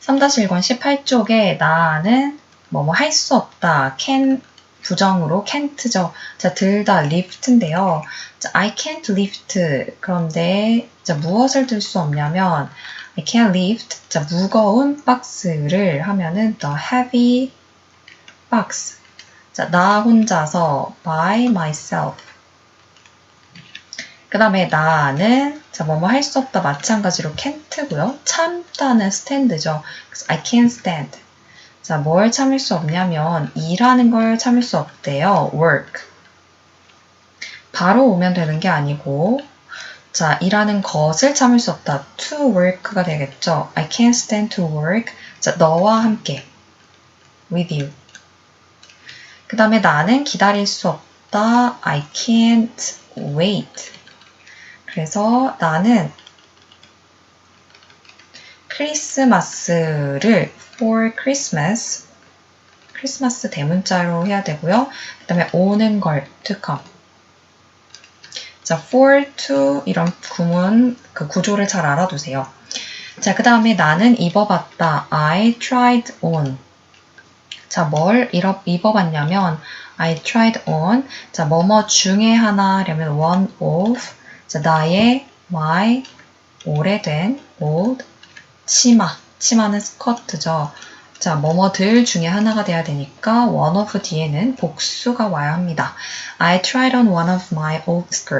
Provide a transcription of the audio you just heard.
3-1권 18쪽에 나는 뭐 뭐 할 수 없다. can 부정으로 can't죠. 자, 들다 lift인데요. 자, I can't lift. 그런데 자, 무엇을 들 수 없냐면 I can't lift. 자, 무거운 박스를 하면은 the heavy box. 자, 나 혼자서 by myself. 그 다음에 나는 자, 뭐뭐 할 수 없다 마찬가지로 can't고요. 참다는 stand죠. I can't stand. 자, 뭘 참을 수 없냐면 일하는 걸 참을 수 없대요. work. 바로 오면 되는 게 아니고 자, 일하는 것을 참을 수 없다. to work가 되겠죠. I can't stand to work. 자, 너와 함께. with you. 그 다음에 나는 기다릴 수 없다. I can't wait. 그래서 나는 크리스마스를 for Christmas 크리스마스 대문자로 해야 되고요. 그 다음에 오는 걸 to come. 자, for, to 이런 구문 그 구조를 잘 알아두세요. 자, 그 다음에 나는 입어봤다. I tried on. 자, 뭘 입어, 입어봤냐면 I tried on. 자, 뭐뭐 중에 하나라면 one of. 자, 나의 my 오래된 old 치마. 치마는 스커트죠. 자, 뭐뭐들 중에 하나가 돼야 되니까 one of 뒤에는 복수가 와야 합니다. I tried on one of my old skirt.